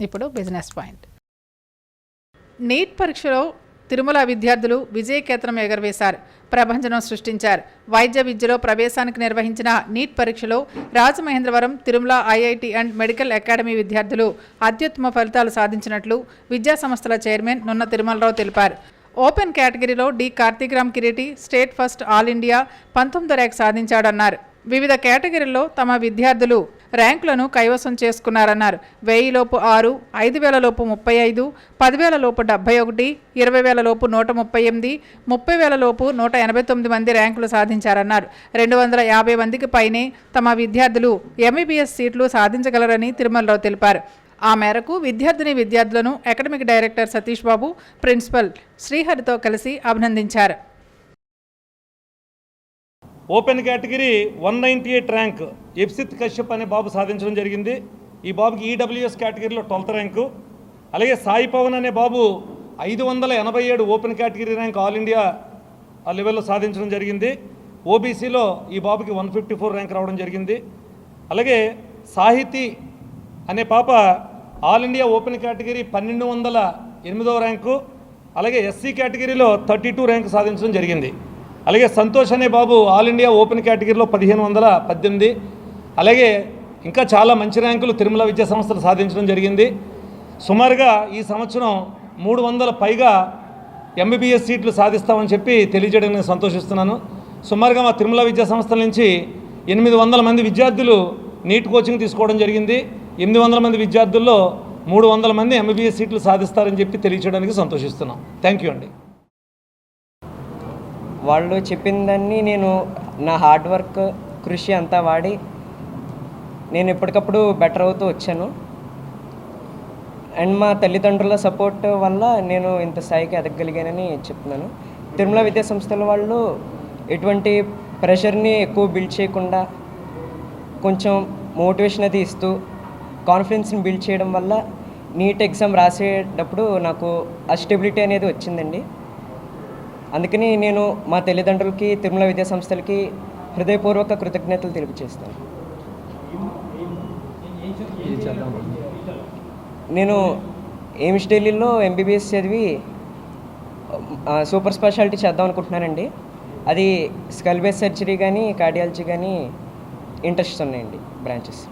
ఇప్పుడు business point neat పరీక్షలో తిరుమల విద్యార్థులు విజయకేతనం ఎగరవేశారు. ప్రభంజనం సృష్టించారు. వైద్య విద్యలో ప్రవేశానికి నిర్వహించిన నీట్ పరీక్షలో Rajamahendravaram Tirumala IIT and medical academy విద్యార్థులు అత్యుత్తమ ఫలితాలు సాధించినట్లు విద్యా సంస్థల చైర్మన్ నున్న తిరుమలరావు తెలిపారు. ఓపెన్ కేటగిరీలో D Karthikram Kireeti state first all India పంతొమ్మిది ర్యాంక్ సాధించాడన్నారు. వివిధ కేటగిరీల్లో తమ విద్యార్థులు ర్యాంకులను కైవసం చేసుకున్నారన్నారు. వెయ్యిలోపు ఆరు ఐదు వేల లోపు ముప్పై ఐదు పదివేల లోపు డెబ్బై ఒకటి ఇరవై వేల లోపు నూట ముప్పై ఎనిమిది ముప్పై వేల లోపు నూట ఎనభై తొమ్మిది మంది ర్యాంకులు సాధించారన్నారు. రెండు వందల యాభై మందికి పైనే తమ విద్యార్థులు ఎంబీబీఎస్ సీట్లు సాధించగలరని తిరుమలరావు తెలిపారు. ఆ మేరకు విద్యార్థిని విద్యార్థులను academic director Satish Babu principal శ్రీహరితో కలిసి అభినందించారు. Open category one ninety eight rank Epsith Kashyap అనే బాబు సాధించడం జరిగింది. ఈ బాబుకి ఈడబ్ల్యూఎస్ కేటగిరీలో ట్వెల్త్ ర్యాంకు. అలాగే సాయి పవన్ అనే బాబు ఐదు వందల ఎనభై ఏడు open category rank all India ఆ లెవెల్లో సాధించడం జరిగింది. ఓబీసీలో ఈ బాబుకి వన్ ఫిఫ్టీ ఫోర్ ర్యాంక్ రావడం జరిగింది. అలాగే సాహితీ అనే పాప ఆల్ ఇండియా ఓపెన్ కేటగిరీ పన్నెండు వందల ఎనిమిదవ ర్యాంకు. అలాగే ఎస్సీ కేటగిరీలో థర్టీ టూ ర్యాంక్ సాధించడం జరిగింది. అలాగే సంతోష్ అనే బాబు ఆల్ ఇండియా ఓపెన్ కేటగిరీలో పదిహేను వందల పద్దెనిమిది. అలాగే ఇంకా చాలా మంచి ర్యాంకులు తిరుమల విద్యా సంస్థలు సాధించడం జరిగింది. సుమారుగా ఈ సంవత్సరం మూడు వందల పైగా ఎంబీబీఎస్ సీట్లు సాధిస్తామని చెప్పి తెలియజేయడం నేను సంతోషిస్తున్నాను. సుమారుగా మా తిరుమల విద్యా సంస్థల నుంచి ఎనిమిది వందల మంది విద్యార్థులు నీట్ కోచింగ్ తీసుకోవడం జరిగింది. ఎనిమిది వందల మంది విద్యార్థుల్లో మూడు వందల మంది ఎంబీబీఎస్ సీట్లు సాధిస్తారని చెప్పి తెలియజేయడానికి సంతోషిస్తున్నాం. థ్యాంక్ యూ అండి. వాళ్ళు చెప్పిన దాన్ని నేను నా హార్డ్ వర్క్ కృషి అంతా వాడి నేను ఎప్పటికప్పుడు బెటర్ అవుతూ వచ్చాను. అండ్ మా తల్లిదండ్రుల సపోర్ట్ వల్ల నేను ఇంత స్థాయికి ఎదగలిగానని చెప్తున్నాను. తిరుమల విద్యా సంస్థల వాళ్ళు ఎటువంటి ప్రెషర్ని ఎక్కువ బిల్డ్ చేయకుండా కొంచెం మోటివేషన్ అది ఇస్తూ కాన్ఫిడెన్స్ని బిల్డ్ చేయడం వల్ల నీట్ ఎగ్జామ్ రాసేటప్పుడు నాకు ఆ స్టెబిలిటీ అనేది వచ్చిందండి. అందుకని నేను మా తల్లిదండ్రులకి తిరుమల విద్యా సంస్థలకి హృదయపూర్వక కృతజ్ఞతలు తెలియజేస్తాను. నేను ఎయిమ్స్ ఢిల్లీలో ఎంబీబీఎస్ చదివి సూపర్ స్పెషాలిటీ చేద్దాం అనుకుంటున్నానండి. అది స్కల్ బేస్ సర్జరీ కానీ కార్డియాలజీ కానీ ఇంట్రెస్ట్ ఉన్నాయండి బ్రాంచెస్.